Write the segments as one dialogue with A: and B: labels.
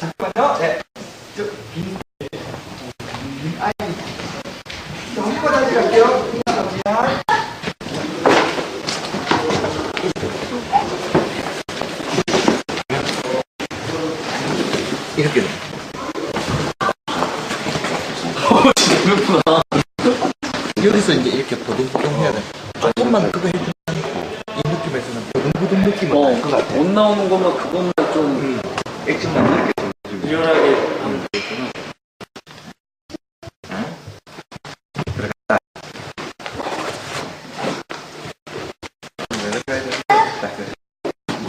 A: 잠깐만요. 네. 저, 빈, 빈, 아이. 저, 한 번 다시 갈게요. 감사합니다. 이렇게 돼. 여기서 이제 이렇게 보동보동 해야 돼. 조금만 그거 해주면 이 느낌에서는 보동보동 느낌은
B: 어,
A: 날것 같아.
B: 못 나오는 것만 그것만 좀
A: 액션만 이렇 게 좀 해주면.
B: 유연하게 하면 되겠구나.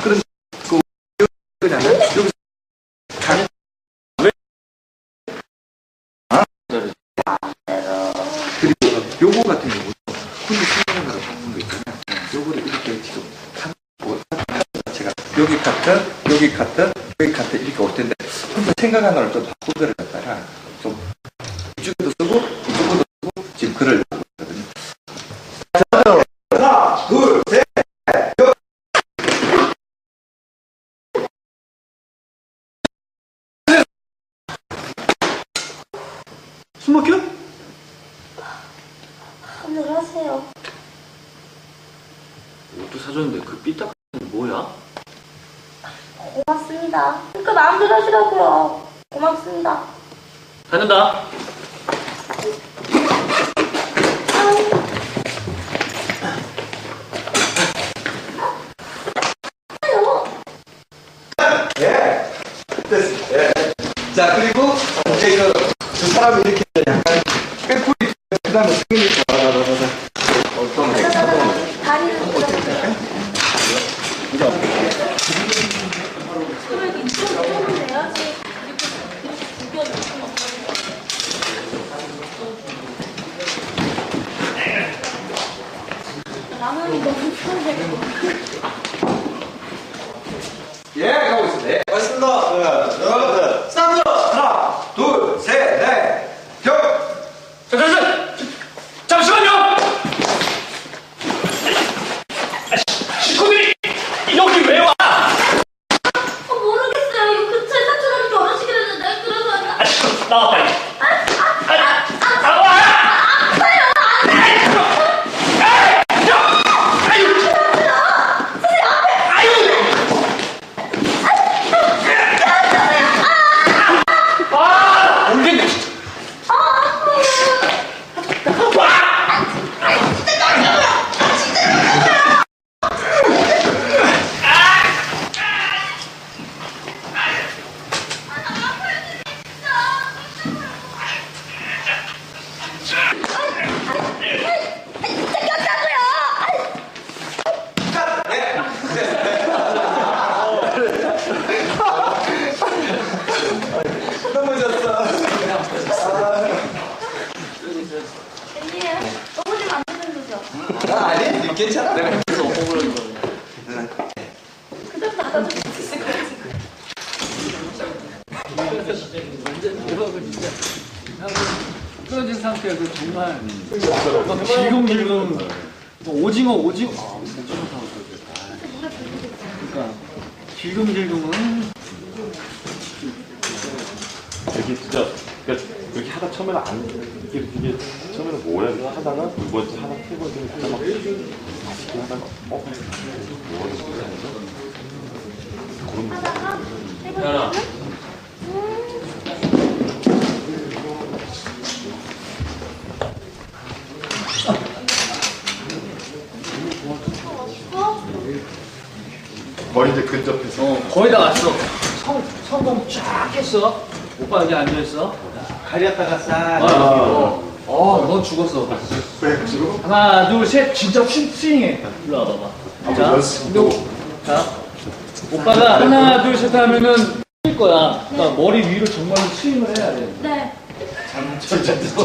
A: 그럼 그 그냥 여기서 가는 그리고 요거 같은 경우도 혼자 생각하다가 바꾼 거 있잖아요. 요거를 이렇게 지금 한 뭐, 제가 여기 카트, 여기 카트, 여기 카트 이렇게 올 텐데 혼자 생각하는 걸좀 바꾸기를 갖다가 좀 이쪽에도 쓰고 이쪽에도 쓰고 지금 글을 하고 있거든요. 하나, 둘, 셋.
B: 숨 막혀?
C: 한잔 하세요.
B: 옷도 사줬는데 그 삐딱한 뭐야?
C: 고맙습니다. 그러니까 마음대로 하시라고요. 고맙습니다.
B: 다는다.
A: 예. 됐어. 예. 자, 그리고 이제 그, 두 사람이 이렇게 약간 꾀꼬리, 그 다음에 승리, 와, 와, 와, 와. 어떤 거, 어떤 거.
C: 다리를 들어볼까요? 그러면 이쪽으로 내야지. 라면이 너무 편해.
A: 예, 가고 있습니다. 예, 맞습니다. 네, 스타트! 하나, 둘, 셋, 넷, 격!
B: 자, 자, 자! 잠시만요! 식구들이 여기 왜 와?
C: 어, 모르겠어요. 이거 근처에 사촌하는 결혼식을 했는데 그래서
B: 아, 식구 나와 빨리. 아, 나와! 아, 모르겠네. 진짜.
A: 넘어졌어.
C: 아니에요. 넘어지면 안
A: 아, 아니, 괜찮아. 내가.
C: 그다음 있을 것 같아요.
D: 쓰러진 상태에서 정말 막 질겅질겅 뭐 오징어 오징어 아, 오징어 타고. 그러니까 질겅질겅은
E: 이게 진짜 그러니까 그렇게 하다 처음에는 안 이게 이게 처음에는 뭐야 이거 하다가 두 번째 하나 세 번째 하다 막 맛있게 하다가 어 뭐가 쉽지 않죠? 그런
B: 야라.
E: 거의 이제 근접해서
D: 어 거의 다 왔어. 성 성공 쫙 했어. 오빠 여기 앉아 있어.
A: 가렸다가 싹.
D: 어, 어, 넌 죽었어. 하나, 둘, 셋, 진짜 스윙, 스윙해. 일로 와봐봐. 자, 근데 오- 자, 오빠가 하나, 둘, 셋 하면은 뛸 거야. 그러니까 머리 위로 정말로 스윙을 해야 돼.
C: 네.
D: 진짜 일단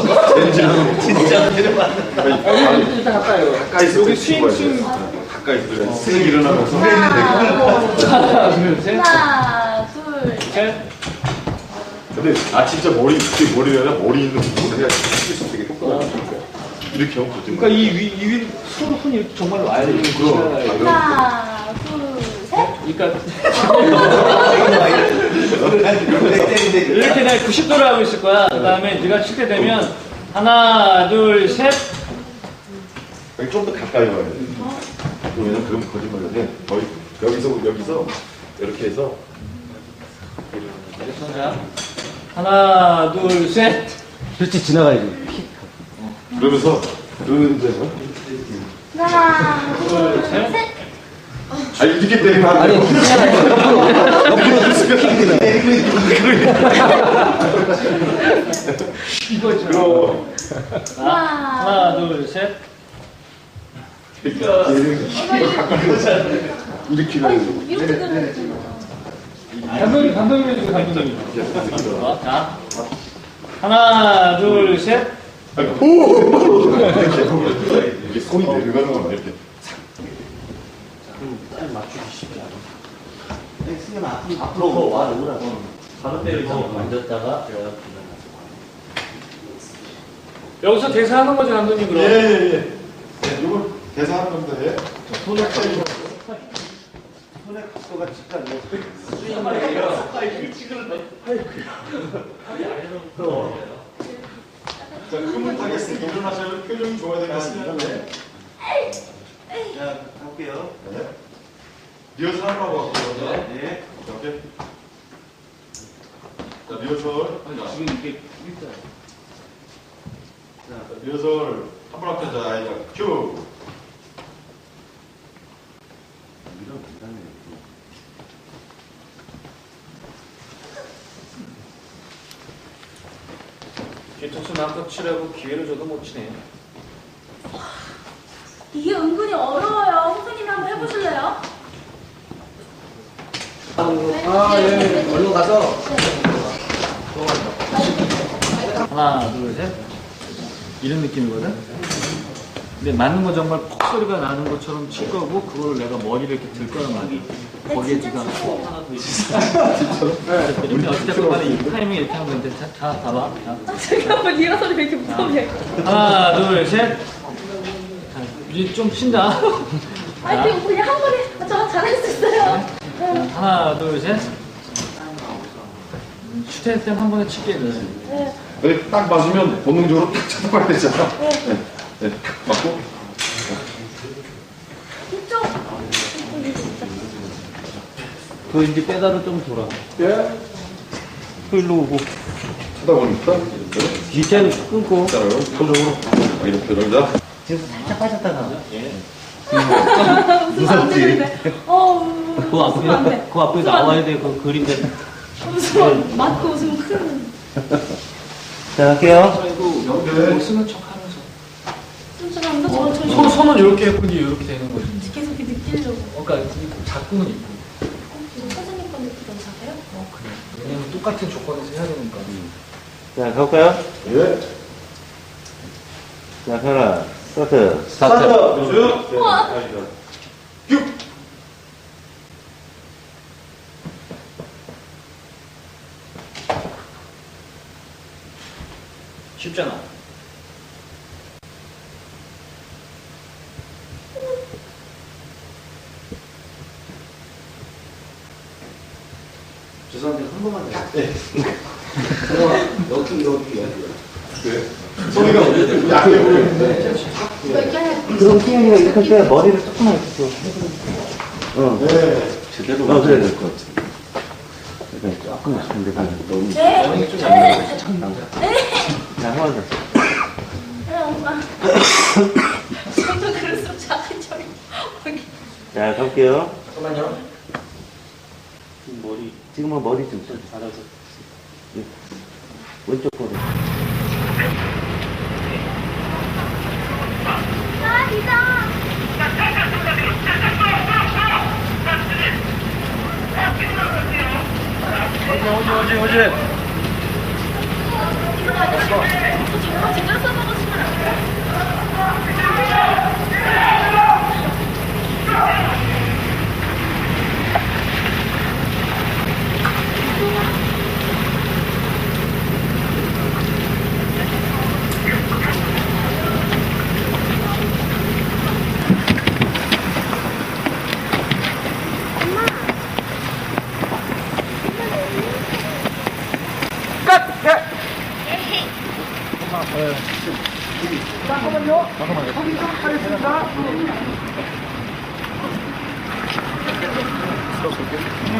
D: 일단 가까이 와.
E: 가까이서
D: 여기 스윙, 스윙.
E: 가까이서 쓱 일어나면서
D: 하나, 둘, 셋,
C: 하나, 둘,
D: 셋.
E: 근데 아 진짜 머리 이게 머리가 아니라 머리 있는 부분을 해야 수 되게 똑똑하게 이렇게 하면 거짓말
D: 그러니까 이 위, 이 위, 손, 손이 이렇게 정말 와야 돼.
E: 그럼.
D: 그러니까
C: 하나, 둘, 셋.
D: 그러니까
A: 이거 봐, 이거.
D: 이렇게 내가 90도를 하고 있을 거야. 그 다음에 네가 칠 때 되면 하나, 둘, 셋.
E: 여기 좀더 가까이 와야 돼. 왜냐면 그럼 거짓말이야. 거의 여기서 여기서 이렇게 해서
D: 자, 하나, 둘, 셋.
B: 그렇지 지나가야지.
E: 그러면서 그러면서
C: 하나, 둘, 셋.
E: 아 이렇게 때리면 안
B: 아니
E: 돼.
D: 이거죠.
E: 그럼
C: 하나,
D: 하나, 둘, 셋.
E: 이렇게 해야 돼.
C: 이렇게 되는
D: 감독님, 감독님. 어, 자, 하나, 둘, 셋.
E: 이게 손이 내려가는 거야 이렇게.
B: 앞으로 와 누구라. 바로 때리고 만졌다가
D: 여기서 대사하는 거죠, 감독님, 그럼?
E: 예 예예. 예, 이걸 대사하는 겁니다. 예. 자, 흐뭇하겠습니다. 일어나셔야 표정이 좋아야 되겠습니다. 네.
B: 자 갈게요.
E: 네. 리허설 하라고 할게요.
B: 네.
E: 오케이. 자, 리허설.
D: 지금 이렇게
E: 자, 리허설 한번 앞에 자, 큐.
D: 뒤통수 마음껏 치라고 기회를 줘도 못 치네.
C: 이게 은근히 어려워요. 선생님이 한번 해보실래요? 아, 예.
B: 얼른 가서
D: 하나, 둘, 셋. 이런 느낌이거든? 근데 맞는 거 정말 퍽 소리가 나는 것처럼 칠 거고, 그걸 내가 머리를 이렇게 들 거란 말이야. 거기에
C: 진짜
D: 지금
C: 치세요.
D: 하나 더 있어. 이렇게 어쨌든 간에 이 타이밍 이렇게 하면 되는데, 자, 자, 봐봐. 자.
C: 잠깐만, 일어서니 왜 이렇게 무섭게.
D: 하나, 둘, 셋. 자, 이제 좀 친다.
C: 아니, 그냥 그냥 한 번에, 아, 저 잘할 수 있어요. 네.
D: 하나, 둘, 셋. 슈팅 때한 번에 칠게. 네.
C: 네.
E: 딱 맞으면 본능적으로 딱 쳐다봐야 되잖아. 네. 네. 맞고.
C: 이쪽.
B: 그 이제 빼다로 좀 돌아.
E: 예.
B: 일로 오고
E: 쳐다보니까 이렇게.
B: 뒤차는 끊고
E: 있잖아요. 표정으로. 아, 이렇게 들어가.
B: 지금 살짝 빠졌다가
C: 웃으면 안 되는데. 어우.
B: 그 앞에
C: 웃으면 안 돼.
B: 그 앞에 나와야 돼 그 그림대.
C: 웃으면, 맞고 웃으면 큰.
B: 자 갈게요.
D: 그리고 여기 못 쓰는 척 서.
C: 춤추는데 저, 저,
D: 손, 손은 이렇게 예쁘니 이렇게 되는 거지.
C: 계속 이렇게 느끼려고.
D: 그러니까 자꾸는 있고.
C: 이거 선생님 건데 괜찮아요?
D: 어, 그래. 왜냐면 똑같은 조건에서 해야 되니까.
B: 자 가볼까요?
E: 예.
B: 자 하나 스타트.
E: 스타트. 쭉.
C: 우와.
E: 쭉.
D: 쉽잖아.
B: 죄송한데 한 번만 더.
E: 예.
B: 여기 여기
E: 네. 소리가 약해 보이는데.
C: 이렇게 해.
B: 그럼 키영이가 이렇게 할 때 머리를 조금만 이렇게. 어.
E: 네.
B: 제대로. 어 그래야 될 것 같아. 조금 근데 너무.
C: 네.
B: 자한번 더.
C: 네, 엄마. 저도 그럴수록 작은 저기.
B: 자. 잠깐만요. 머리 지금은 머리 좀 좀. 알아서. 예. 왼쪽 거로.
C: 아, 이다.
D: 오지, 오지, 오지.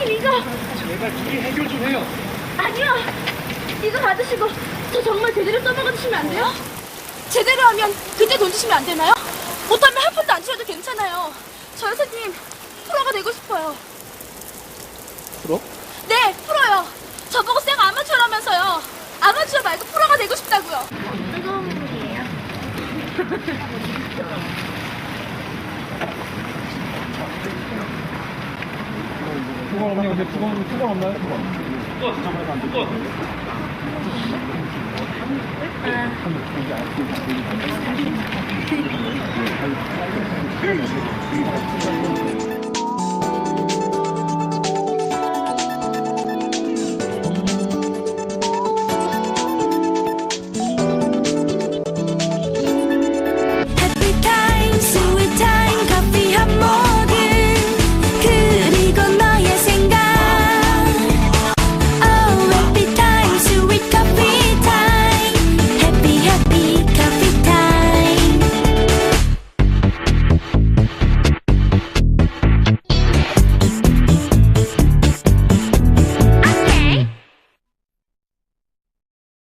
C: 선생님 이거 제발 둘이 해결 좀 해요. 아니요. 이거 받으시고 저 정말 제대로 써먹어 주시면 안 돼요? 제대로 하면 그때 돈 주시면 안 되나요? 못하면 한 푼도 안 주셔도 괜찮아요. 저 선생님 프로가 되고 싶어요. 프로? 네, 프로요. 저보고 쌩 아마추어라면서요. 아마추어 말고 프로가 되고 싶다고요. 뜨거운 물이에요.
D: 수건 없니? 근데 수건, 수건 없나요? 수건.